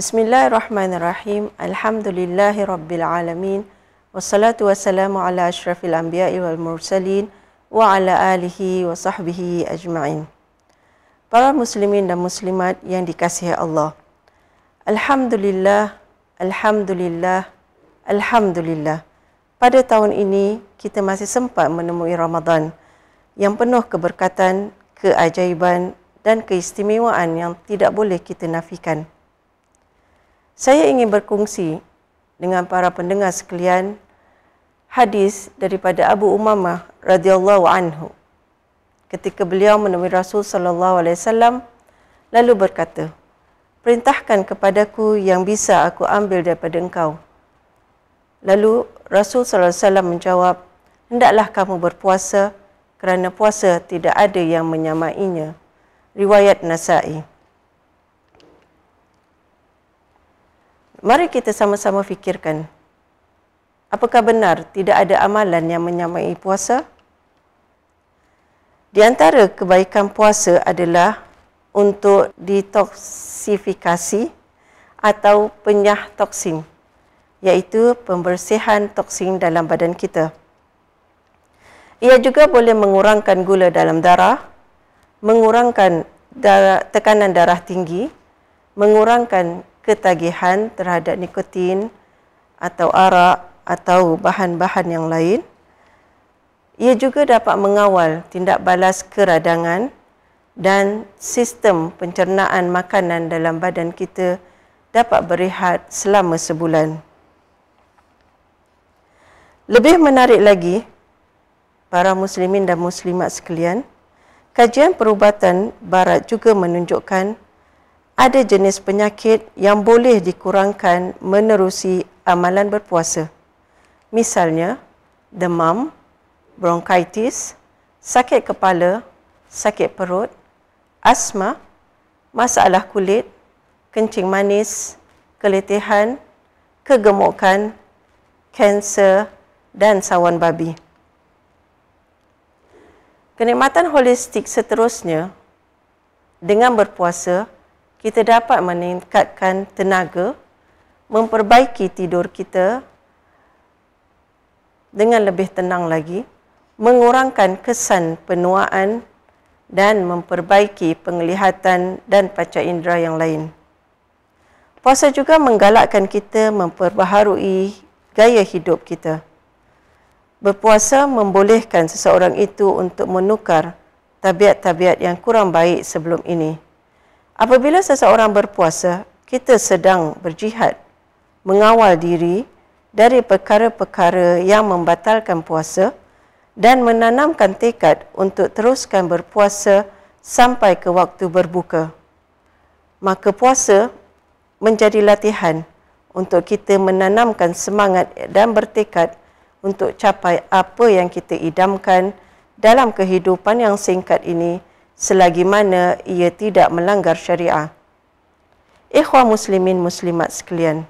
Bismillahirrahmanirrahim. Alhamdulillahi rabbil alamin. Wassalatu wassalamu ala asyrafil anbiya'i wal mursalin wa ala alihi wa sahbihi ajma'in. Para muslimin dan muslimat yang dikasihi Allah. Alhamdulillah, Alhamdulillah, Alhamdulillah. Pada tahun ini, kita masih sempat menemui Ramadan yang penuh keberkatan, keajaiban dan keistimewaan yang tidak boleh kita nafikan. Saya ingin berkongsi dengan para pendengar sekalian hadis daripada Abu Umamah radhiyallahu anhu ketika beliau menemui Rasul sallallahu alaihi wasallam lalu berkata perintahkan kepadaku yang bisa aku ambil daripada engkau. Lalu Rasul sallallahu alaihi wasallam menjawab, hendaklah kamu berpuasa kerana puasa tidak ada yang menyamainya. Riwayat Nasa'i. Mari kita sama-sama fikirkan. Apakah benar tidak ada amalan yang menyamai puasa? Di antara kebaikan puasa adalah untuk detoksifikasi atau penyah toksin iaitu pembersihan toksin dalam badan kita. Ia juga boleh mengurangkan gula dalam darah, mengurangkan darah, tekanan darah tinggi, mengurangkan ketagihan terhadap nikotin atau arak atau bahan-bahan yang lain. Ia juga dapat mengawal tindak balas keradangan dan sistem pencernaan makanan dalam badan kita dapat berehat selama sebulan. Lebih menarik lagi, para muslimin dan muslimat sekalian, kajian perubatan barat juga menunjukkan ada jenis penyakit yang boleh dikurangkan menerusi amalan berpuasa. Misalnya, demam, bronkitis, sakit kepala, sakit perut, asma, masalah kulit, kencing manis, keletihan, kegemukan, kanser dan sawan babi. Kenikmatan holistik seterusnya dengan berpuasa kita dapat meningkatkan tenaga, memperbaiki tidur kita dengan lebih tenang lagi, mengurangkan kesan penuaan dan memperbaiki penglihatan dan panca indera yang lain. Puasa juga menggalakkan kita memperbaharui gaya hidup kita. Berpuasa membolehkan seseorang itu untuk menukar tabiat-tabiat yang kurang baik sebelum ini. Apabila seseorang berpuasa, kita sedang berjihad mengawal diri dari perkara-perkara yang membatalkan puasa dan menanamkan tekad untuk teruskan berpuasa sampai ke waktu berbuka. Maka puasa menjadi latihan untuk kita menanamkan semangat dan bertekad untuk capai apa yang kita idamkan dalam kehidupan yang singkat ini selagi mana ia tidak melanggar syariah. Ikhwan muslimin muslimat sekalian,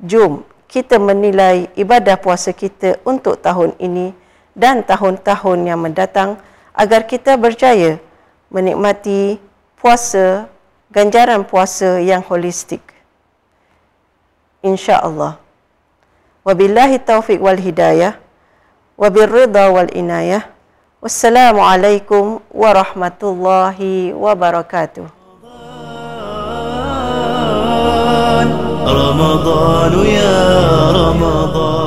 jom kita menilai ibadah puasa kita untuk tahun ini dan tahun-tahun yang mendatang agar kita berjaya menikmati puasa, ganjaran puasa yang holistik. Insya-Allah. Wabillahi taufiq wal hidayah. Wabirridha wal inayah. Wassalamualaikum warahmatullahi wabarakatuh. Ramadan ya Ramadan